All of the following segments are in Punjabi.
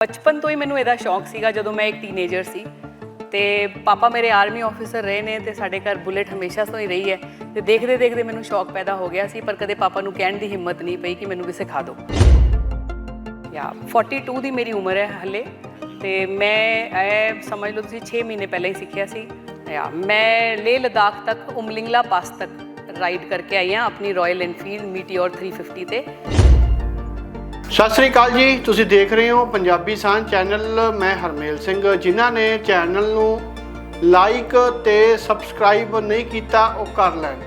ਬਚਪਨ ਤੋਂ ਹੀ ਮੈਨੂੰ ਇਹਦਾ ਸ਼ੌਂਕ ਸੀਗਾ ਜਦੋਂ ਮੈਂ ਇੱਕ ਟੀਨੇਜਰ ਸੀ ਤੇ ਪਾਪਾ ਮੇਰੇ ਆਰਮੀ ਆਫੀਸਰ ਰਹੇ ਨੇ ਤੇ ਸਾਡੇ ਘਰ ਬੁਲੇਟ ਹਮੇਸ਼ਾ ਤੋਂ ਹੀ ਰਹੀ ਹੈ ਤੇ ਦੇਖਦੇ ਦੇਖਦੇ ਮੈਨੂੰ ਸ਼ੌਕ ਪੈਦਾ ਹੋ ਗਿਆ ਸੀ ਪਰ ਕਦੇ ਪਾਪਾ ਨੂੰ ਕਹਿਣ ਦੀ ਹਿੰਮਤ ਨਹੀਂ ਪਈ ਕਿ ਮੈਨੂੰ ਵੀ ਸਿਖਾ ਦਿਓ। ਯਾ 42 ਦੀ ਮੇਰੀ ਉਮਰ ਹੈ ਹਲੇ ਤੇ ਮੈਂ, ਇਹ ਸਮਝ ਲਓ ਤੁਸੀਂ 6 ਮਹੀਨੇ ਪਹਿਲਾਂ ਹੀ ਸਿੱਖਿਆ ਸੀ। ਯਾ, ਮੈਂ ਲੇਹ ਲਦਾਖ ਤੱਕ ਉਮਲਿੰਗਲਾ ਪਾਸ ਤੱਕ ਰਾਈਡ ਕਰਕੇ ਆਈ ਹਾਂ ਆਪਣੀ ਰਾਇਲ ਐਨਫੀਲਡ ਮੀਟੀਓਰ 350 ਤੇ। ਸਤਿ ਸ੍ਰੀ ਅਕਾਲ ਜੀ, ਤੁਸੀਂ ਦੇਖ ਰਹੇ ਹੋ ਪੰਜਾਬੀ ਸਾਂਝ ਚੈਨਲ, ਮੈਂ ਹਰਮੇਲ ਸਿੰਘ। ਜਿਨ੍ਹਾਂ ਨੇ ਚੈਨਲ ਨੂੰ ਲਾਈਕ ਤੇ ਸਬਸਕ੍ਰਾਈਬ ਨਹੀਂ ਕੀਤਾ, ਉਹ ਕਰ ਲੈਣ।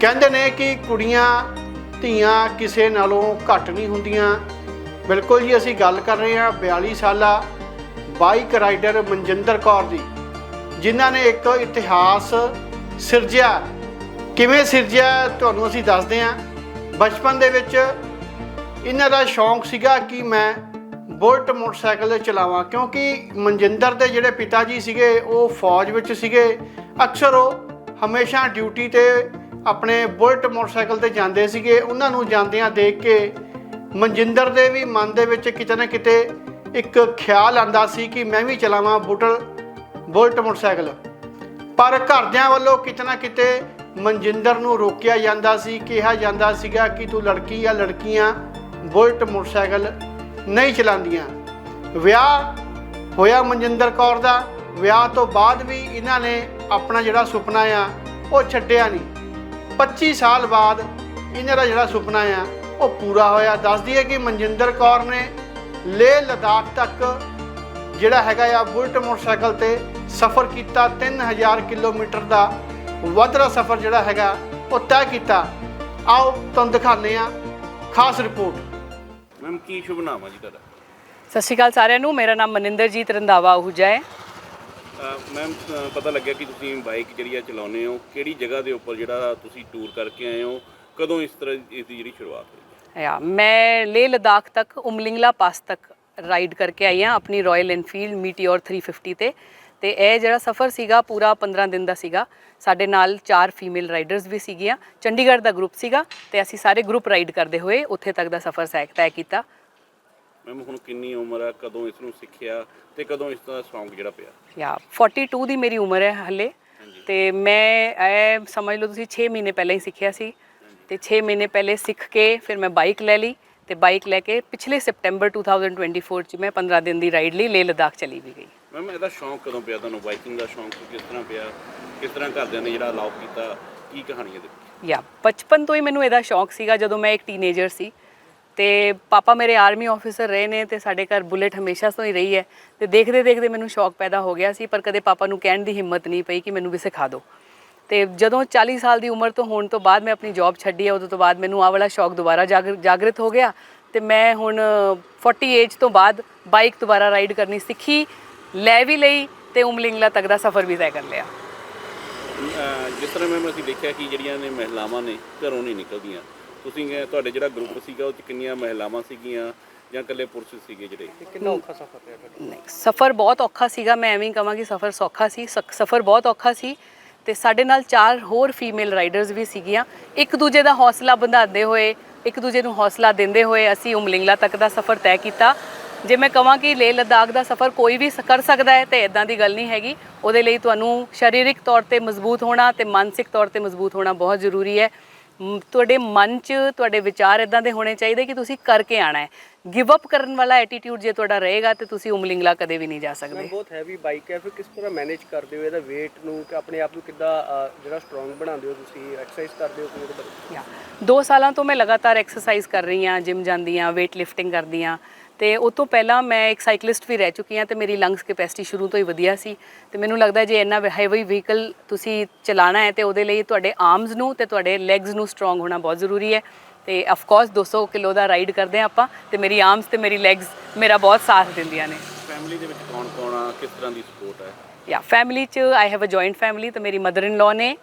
ਕਹਿੰਦੇ ਨੇ ਕਿ ਕੁੜੀਆਂ, ਧੀਆਂ ਕਿਸੇ ਨਾਲੋਂ ਘੱਟ ਨਹੀਂ ਹੁੰਦੀਆਂ। ਬਿਲਕੁਲ ਜੀ, ਅਸੀਂ ਗੱਲ ਕਰ ਰਹੇ ਹਾਂ 42 ਸਾਲਾ ਬਾਈਕ ਰਾਈਡਰ ਮਨਜਿੰਦਰ ਕੌਰ ਦੀ, ਜਿਨ੍ਹਾਂ ਨੇ ਇੱਕ ਇਤਿਹਾਸ ਸਿਰਜਿਆ। ਕਿਵੇਂ ਸਿਰਜਿਆ, ਤੁਹਾਨੂੰ ਅਸੀਂ ਦੱਸਦੇ ਹਾਂ। ਬਚਪਨ ਦੇ ਵਿੱਚ ਇਹਨਾਂ ਦਾ ਸ਼ੌਂਕ ਸੀਗਾ ਕਿ ਮੈਂ ਬੁਲਟ ਮੋਟਰਸਾਈਕਲ ਚਲਾਵਾਂ, ਕਿਉਂਕਿ ਮਨਜਿੰਦਰ ਦੇ ਜਿਹੜੇ ਪਿਤਾ ਜੀ ਸੀਗੇ, ਉਹ ਫੌਜ ਵਿੱਚ ਸੀਗੇ। ਅਕਸਰ ਉਹ ਹਮੇਸ਼ਾ ਡਿਊਟੀ ਤੇ ਆਪਣੇ ਬੁਲਟ ਮੋਟਰਸਾਈਕਲ ਤੇ ਜਾਂਦੇ ਸੀਗੇ। ਉਹਨਾਂ ਨੂੰ ਜਾਂਦਿਆਂ ਦੇਖ ਕੇ ਮਨਜਿੰਦਰ ਦੇ ਵੀ ਮਨ ਦੇ ਵਿੱਚ ਕਿਤੇ ਨਾ ਕਿਤੇ ਇੱਕ ਖਿਆਲ ਆਂਦਾ ਸੀ ਕਿ ਮੈਂ ਵੀ ਚਲਾਵਾਂ ਬੁਟਲ ਬੁਲਟ ਮੋਟਰਸਾਈਕਲ। ਪਰ ਘਰਦਿਆਂ ਵੱਲੋਂ ਕਿਤੇ ਨਾ ਕਿਤੇ ਮਨਜਿੰਦਰ ਨੂੰ ਰੋਕਿਆ ਜਾਂਦਾ ਸੀ, ਕਿਹਾ ਜਾਂਦਾ ਸੀਗਾ ਕਿ ਤੂੰ ਲੜਕੀ ਜਾਂ ਲੜਕੀਆਂ ਬੁਲਟ ਮੋਟਰਸਾਈਕਲ ਨਹੀਂ ਚਲਾਉਂਦੀਆਂ। ਵਿਆਹ ਹੋਇਆ ਮਨਜਿੰਦਰ ਕੌਰ ਦਾ। ਵਿਆਹ ਤੋਂ ਬਾਅਦ ਵੀ ਇਹਨਾਂ ਨੇ ਆਪਣਾ ਜਿਹੜਾ ਸੁਪਨਾ ਆ, ਉਹ ਛੱਡਿਆ ਨਹੀਂ। 25 ਸਾਲ ਬਾਅਦ ਇਹਨਾਂ ਦਾ ਜਿਹੜਾ ਸੁਪਨਾ ਆ, ਉਹ ਪੂਰਾ ਹੋਇਆ। ਦੱਸਦੀ ਹੈ ਕਿ ਮਨਜਿੰਦਰ ਕੌਰ ਨੇ ਲੇਹ ਲਦਾਖ ਤੱਕ ਜਿਹੜਾ ਹੈਗਾ ਆ, ਬੁਲਟ ਮੋਟਰਸਾਈਕਲ ਤੇ ਸਫ਼ਰ ਕੀਤਾ। 3000 ਕਿਲੋਮੀਟਰ ਦਾ ਵੱਧਰਾ ਸਫ਼ਰ ਜਿਹੜਾ ਹੈਗਾ, ਉਹ ਤੈਅ ਕੀਤਾ। ਆਓ ਤੁਹਾਨੂੰ ਦਿਖਾਉਂਦੇ ਆ ਖਾਸ ਰਿਪੋਰਟ। ਮੈਮ ਕੀ ਸ਼ੁਭ ਨਾਮ ਆ ਜੀ ਤੁਹਾਡਾ? ਸਤਿ ਸ਼੍ਰੀ ਅਕਾਲ ਸਾਰਿਆਂ ਨੂੰ ਮੇਰਾ ਨਾਮ ਮਨਿੰਦਰਜੀਤ ਰੰਧਾਵਾ ਆਹੂਜਾ ਹੈ। ਮੈਮ ਪਤਾ ਲੱਗਿਆ ਕਿ ਤੁਸੀਂ ਬਾਈਕ ਜਿਹੜੀ ਆ ਚਲਾਉਂਦੇ ਹੋ ਕਿਹੜੀ ਜਗ੍ਹਾ ਦੇ ਉੱਪਰ ਜਿਹੜਾ ਤੁਸੀਂ ਟੂਰ ਕਰਕੇ ਆਏ ਹੋ ਕਦੋਂ ਇਸ ਤਰ੍ਹਾਂ ਇਸ ਦੀ ਜਿਹੜੀ ਸ਼ੁਰੂਆਤ ਹੋਈ? ਯਾ ਮੈਂ ਲੇਹ ਲਦਾਖ ਤੱਕ ਉਮਲਿੰਗਲਾ ਪਾਸ ਤੱਕ ਰਾਈਡ ਕਰਕੇ ਆਈ ਹਾਂ ਆਪਣੀ ਰਾਇਲ ਐਨਫੀਲਡ ਮੀਟੀਓਰ 350 ਤੇ। ਤੇ ਇਹ ਜਿਹੜਾ ਸਫ਼ਰ ਸੀਗਾ ਪੂਰਾ 15 ਦਿਨ ਦਾ ਸੀਗਾ। ਸਾਡੇ ਨਾਲ ਚਾਰ ਫੀਮੇਲ ਰਾਈਡਰਸ ਵੀ ਸੀਗੀਆਂ। ਚੰਡੀਗੜ੍ਹ ਦਾ ਗਰੁੱਪ ਸੀਗਾ ਤੇ ਅਸੀਂ ਸਾਰੇ ਗਰੁੱਪ ਰਾਈਡ ਕਰਦੇ ਹੋਏ ਉੱਥੇ ਤੱਕ ਦਾ ਸਫ਼ਰ ਸੈ- ਤੈਅ ਕੀਤਾ। ਮੈਮ ਹੁਣ ਕਿੰਨੀ ਉਮਰ ਆ? ਕਦੋਂ ਇਸ ਨੂੰ ਸਿੱਖਿਆ ਤੇ ਕਦੋਂ ਇਸ ਦਾ ਸ਼ੌਂਕ ਜਿਹੜਾ ਪਿਆ? ਯਾ 42 ਦੀ ਮੇਰੀ ਉਮਰ ਹੈ ਹਲੇ। ਤੇ ਮੈਂ ਇਹ ਸਮਝ ਲਓ ਤੁਸੀਂ 6 ਮਹੀਨੇ ਪਹਿਲਾਂ ਹੀ ਸਿੱਖਿਆ ਸੀ। ਤੇ 6 ਮਹੀਨੇ ਪਹਿਲੇ ਸਿੱਖ ਕੇ ਫਿਰ ਮੈਂ ਬਾਈਕ ਲੈ ਲਈ ਤੇ ਬਾਈਕ ਲੈ ਕੇ ਪਿਛਲੇ ਸਪਟੈਂਬਰ 2024 ਚ ਮੈਂ 15 ਦਿਨ ਦੀ ਰਾਈਡ ਲਈ ਲੇਹ ਲਦਾਖ ਚਲੀ ਵੀ ਗਈ। ਮੈਮ ਇਹਦਾ ਸ਼ੌਂਕ ਕਦੋਂ ਪਿਆ ਤੁਹਾਨੂੰ? ਬਾਈਕਿੰਗ ਦਾ ਸ਼ੌਂਕ ਕਿਸ ਤਰ੍ਹਾਂ ਪਿਆ? ਕਿਸ ਤਰ੍ਹਾਂ ਘਰਦਿਆਂ ਨੇ ਜਿਹੜਾ ਅਲਾਉ ਕੀਤਾ? ਕੀ ਕਹਾਣੀ ਹੈ ਇਹਦੀ? ਯਾ, ਬਚਪਨ ਤੋਂ ਹੀ ਮੈਨੂੰ ਇਹਦਾ ਸ਼ੌਂਕ ਸੀਗਾ ਜਦੋਂ ਮੈਂ ਇੱਕ ਟੀਨੇਜਰ ਸੀ। ਤੇ ਪਾਪਾ ਮੇਰੇ ਆਰਮੀ ਆਫੀਸਰ ਰਹੇ ਨੇ ਤੇ ਸਾਡੇ ਘਰ ਬੁਲੇਟ ਹਮੇਸ਼ਾ ਤੋਂ ਹੀ ਰਹੀ ਹੈ। ਤੇ ਦੇਖਦੇ ਦੇਖਦੇ ਮੈਨੂੰ ਸ਼ੌਕ ਪੈਦਾ ਹੋ ਗਿਆ ਸੀ, ਪਰ ਕਦੇ ਪਾਪਾ ਨੂੰ ਕਹਿਣ ਦੀ ਹਿੰਮਤ ਨਹੀਂ ਪਈ ਕਿ ਮੈਨੂੰ ਵੀ ਸਿਖਾ ਦਿਓ। ਤੇ ਜਦੋਂ 40 ਸਾਲ ਦੀ ਉਮਰ ਤੋਂ ਹੋਣ ਤੋਂ ਬਾਅਦ ਮੈਂ ਆਪਣੀ ਜੌਬ ਛੱਡੀ ਹੈ, ਉਦੋਂ ਤੋਂ ਬਾਅਦ ਮੈਨੂੰ ਆਹ ਵਾਲਾ ਸ਼ੌਕ ਦੁਬਾਰਾ ਜਾਗਰ- ਜਾਗਰਿਤ ਹੋ ਗਿਆ। ਤੇ ਮੈਂ ਹੁਣ 40 ਏਜ ਤੋਂ ਬਾਅਦ ਬਾਈਕ ਦੁਬਾਰਾ ਰਾਈਡ ਕਰਨੀ ਸਿੱਖੀ। ਲੈ ਵੀ ਲਈ ਤੇ ਉਮਲਿੰਗਲਾ ਤੱਕ ਦਾ ਸਫ਼ਰ ਵੀ ਤੈਅ ਕਰ ਲਿਆ। ਜਿਸ ਤਰ੍ਹਾਂ ਮੈਮ ਅਸੀਂ ਦੇਖਿਆ ਕਿ ਜਿਹੜੀਆਂ ਨੇ ਮਹਿਲਾਵਾਂ ਨੇ ਘਰੋਂ ਨਹੀਂ ਨਿਕਲਦੀਆਂ ਤੁਸੀਂ ਤੁਹਾਡੇ ਜਿਹੜਾ ਗਰੁੱਪ ਸੀਗਾ ਉਹ ਚ ਕਿੰਨੀਆਂ ਮਹਿਲਾਵਾਂ ਸੀਗੀਆਂ ਜਾਂ ਇਕੱਲੇ ਪੁਰਸ਼ ਸੀਗੇ ਜਿਹੜੇ? ਨਹੀਂ ਸਫ਼ਰ ਬਹੁਤ ਔਖਾ ਸੀਗਾ ਮੈਂ ਐਵੇਂ ਹੀ ਕਹਾਂਗੀ ਸਫ਼ਰ ਸੌਖਾ ਸੀ ਸਫ਼ਰ ਬਹੁਤ ਔਖਾ ਸੀ ਤੇ ਸਾਡੇ ਨਾਲ ਚਾਰ ਹੋਰ ਫੀਮੇਲ ਰਾਈਡਰਸ ਵੀ ਸੀਗੀਆਂ। ਇੱਕ ਦੂਜੇ ਦਾ ਹੌਸਲਾ ਵਧਾਉਂਦੇ ਹੋਏ ਇੱਕ ਦੂਜੇ ਨੂੰ ਹੌਸਲਾ ਦਿੰਦੇ ਹੋਏ ਅਸੀਂ ਉਮਲਿੰਗਲਾ ਤੱਕ ਦਾ ਸਫ਼ਰ ਤੈਅ ਕੀਤਾ। ਜੇ ਮੈਂ ਕਹਾਂ ਕਿ ਲੇਹ ਲਦਾਖ ਦਾ ਸਫ਼ਰ ਕੋਈ ਵੀ ਕਰ ਸਕਦਾ ਹੈ, ਤੇ ਇਦਾਂ ਦੀ ਗੱਲ ਨਹੀਂ ਹੈਗੀ। ਉਹਦੇ ਲਈ ਤੁਹਾਨੂੰ ਸਰੀਰਕ ਤੌਰ ਤੇ ਮਜ਼ਬੂਤ ਹੋਣਾ ਤੇ ਮਾਨਸਿਕ ਤੌਰ ਤੇ ਮਜ਼ਬੂਤ ਹੋਣਾ ਬਹੁਤ ਜ਼ਰੂਰੀ ਹੈ। ਤੁਹਾਡੇ ਮਨ 'ਚ ਤੁਹਾਡੇ ਵਿਚਾਰ ਇਦਾਂ ਦੇ ਹੋਣੇ ਚਾਹੀਦੇ ਕਿ ਤੁਸੀਂ ਕਰਕੇ ਆਣਾ ਹੈ। ਗਿਵ ਅਪ ਕਰਨ ਵਾਲਾ ਐਟੀਟਿਊਡ ਜੇ ਤੁਹਾਡਾ ਰਹੇਗਾ ਤੇ ਤੁਸੀਂ ਉਮਲਿੰਗਲਾ ਕਦੇ ਵੀ ਨਹੀਂ ਜਾ ਮੈਂ ਸਕਦੇ। ਬਹੁਤ ਹੈਵੀ ਬਾਈਕ ਹੈ ਫਿਰ ਕਿਸ ਤਰ੍ਹਾਂ ਮੈਨੇਜ ਕਰਦੇ ਹੋ ਇਹਦਾ weight ਨੂੰ ਕਿ ਆਪਣੇ ਆਪ ਨੂੰ ਕਿੱਦਾਂ ਜਿਹੜਾ ਸਟਰੋਂਗ ਬਣਾਉਂਦੇ ਹੋ ਤੁਸੀਂ ਐਕਸਰਸਾਈਜ਼ ਕਰਦੇ ਹੋ ਬਾਰੇ ਯਾ ਦੋ ਸਾਲਾਂ ਤੋਂ ਮੈਂ ਲਗਾਤਾਰ ਐਕਸਰਸਾਈਜ਼ ਕਰ ਰਹੀ ਹਾਂ ਜਿਮ ਜਾਂਦੀ ਹਾਂ weight lifting ਕਰਦੀ ਹਾਂ ਤੇ ਉਸ ਤੋਂ ਪਹਿਲਾਂ ਮੈਂ ਇੱਕ ਸਾਈਕਲਿਸਟ ਵੀ ਰਹਿ ਚੁੱਕੀ ਹਾਂ ਤੇ ਮੇਰੀ ਲੰਗਸ ਕੈਪੈਸਿਟੀ ਸ਼ੁਰੂ ਤੋਂ ਹੀ ਵਧੀਆ ਸੀ। ਤੇ ਮੈਨੂੰ ਲੱਗਦਾ ਜੇ ਇੰਨਾ ਹੈਵੀ ਵਹੀਕਲ ਤੁਸੀਂ ਚਲਾਣਾ ਹੈ ਤੇ ਉਹਦੇ ਲਈ ਤੁਹਾਡੇ ਆਰਮਸ ਨੂੰ ਤੇ ਤੁਹਾਡੇ ਲੈਗਸ ਨੂੰ ਸਟਰੋਂਗ ਹੋਣਾ ਬਹੁਤ ਜ਼ਰੂਰੀ ਹੈ। ਤੇ ਆਫ ਕੋਰਸ 200 ਕਿਲੋ ਦਾ ਰਾਈਡ ਕਰਦੇ ਹਾਂ ਆਪਾਂ ਤੇ ਮੇਰੀ ਆਰਮਸ ਤੇ ਮੇਰੀ ਲੈਗਸ ਮੇਰਾ ਬਹੁਤ ਸਾਥ ਦਿੰਦੀਆਂ ਨੇ। ਫੈਮਿਲੀ ਦੇ ਵਿੱਚ ਕੌਣ ਕੌਣ ਆ? ਕਿਸ ਤਰ੍ਹਾਂ ਦੀ ਸਪੋਰਟ ਹੈ? ਯਾ ਫੈਮਿਲੀ ਚ I have a joint family ਤੇ ਮੇਰੀ ਮਦਰ ਇਨ ਲਾ ਨੇ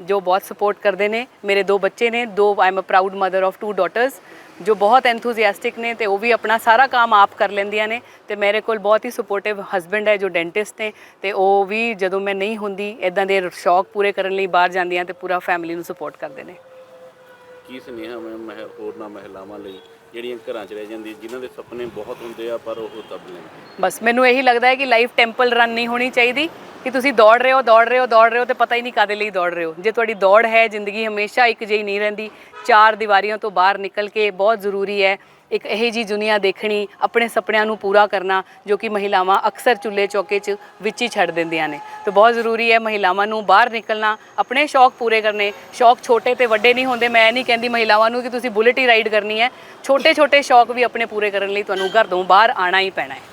ਜੋ ਬਹੁਤ ਸਪੋਰਟ ਕਰਦੇ ਨੇ। ਮੇਰੇ ਦੋ ਬੱਚੇ ਨੇ ਦੋ I am a proud mother of two daughters ਜੋ ਬਹੁਤ ਐਂਥੂਸੀਆਸਟਿਕ ਨੇ ਤੇ ਉਹ ਵੀ ਆਪਣਾ ਸਾਰਾ ਕੰਮ ਆਪ ਕਰ ਲੈਂਦੀਆਂ ਨੇ। ਤੇ ਮੇਰੇ ਕੋਲ ਬਹੁਤ ਹੀ ਸਪੋਰਟਿਵ ਹਸਬੰਡ ਹੈ ਜੋ ਡੈਂਟਿਸਟ ਨੇ ਤੇ ਉਹ ਵੀ ਜਦੋਂ ਮੈਂ ਨਹੀਂ ਹੁੰਦੀ ਇਦਾਂ ਦੇ ਸ਼ੌਕ ਪੂਰੇ ਕਰਨ ਲਈ ਬਾਹਰ ਜਾਂਦੀਆਂ ਤੇ ਪੂਰਾ ਫੈਮਿਲੀ ਨੂੰ ਸਪੋਰਟ ਕਰਦੇ ਨੇ। ਕੀ ਸੁਨੇਹਾ ਮੈਂ ਮਹਿ ਹੋਰਨਾਂ ਮਹਿਲਾਵਾਂ ਲਈ ਜਿਹੜੀਆਂ ਘਰਾਂ 'ਚ ਰਹਿ ਜਾਂਦੀਆਂ, ਜਿਨ੍ਹਾਂ ਦੇ ਸੁਪਨੇ ਬਹੁਤ ਹੁੰਦੇ ਆ, ਪਰ ਉਹ ਦਬ ਲੈਂਦੇ ਬਸ, ਮੈਨੂੰ ਇਹੀ ਲੱਗਦਾ ਹੈ ਕਿ ਲਾਈਫ ਟੈਂਪਲ ਰਨ ਨਹੀਂ ਹੋਣੀ ਚਾਹੀਦੀ, ਕਿ ਤੁਸੀਂ ਦੌੜ ਰਹੇ ਹੋ, ਦੌੜ ਰਹੇ ਹੋ, ਦੌੜ ਰਹੇ ਹੋ ਤੇ ਪਤਾ ਹੀ ਨਹੀਂ ਕਾਦੇ ਲਈ ਦੌੜ ਰਹੇ ਹੋ। ਜੇ ਤੁਹਾਡੀ ਦੌੜ ਹੈ, ਜ਼ਿੰਦਗੀ ਹਮੇਸ਼ਾ ਇੱਕ ਜਿਹੀ ਨਹੀਂ ਰਹਿੰਦੀ, ਚਾਰ ਦੀਵਾਰੀਆਂ ਤੋਂ ਬਾਹਰ ਨਿਕਲ ਕੇ ਬਹੁਤ ਜ਼ਰੂਰੀ ਹੈ। ਇੱਕ ਇਹੋ ਜੀ ਦੁਨੀਆ ਦੇਖਣੀ, ਆਪਣੇ ਸੁਪਨਿਆਂ ਨੂੰ ਪੂਰਾ ਕਰਨਾ, ਜੋ ਕਿ ਮਹਿਲਾਵਾਂ ਅਕਸਰ ਚੁੱਲ੍ਹੇ ਚੌਕੇ 'ਚ ਵਿੱਚ ਹੀ ਛੱਡ ਦਿੰਦੀਆਂ ਨੇ। ਤੇ ਬਹੁਤ ਜ਼ਰੂਰੀ ਹੈ ਮਹਿਲਾਵਾਂ ਨੂੰ ਬਾਹਰ ਨਿਕਲਣਾ, ਆਪਣੇ ਸ਼ੌਕ ਪੂਰੇ ਕਰਨੇ। ਸ਼ੌਕ ਛੋਟੇ ਤੇ ਵੱਡੇ ਨਹੀਂ ਹੁੰਦੇ, ਮੈਂ ਨਹੀਂ ਕਹਿੰਦੀ ਮਹਿਲਾਵਾਂ ਨੂੰ ਕਿ ਤੁਸੀਂ ਬੁਲੇਟ ਹੀ ਰਾਈਡ ਕਰਨੀ ਹੈ। ਛੋਟੇ ਛੋਟੇ ਸ਼ੌਕ ਵੀ ਆਪਣੇ ਪੂਰੇ ਕਰਨ ਲਈ ਤੁਹਾਨੂੰ ਘਰ ਤੋਂ ਬਾਹਰ ਆਣਾ ਹੀ ਪੈਣਾ ਹੈ।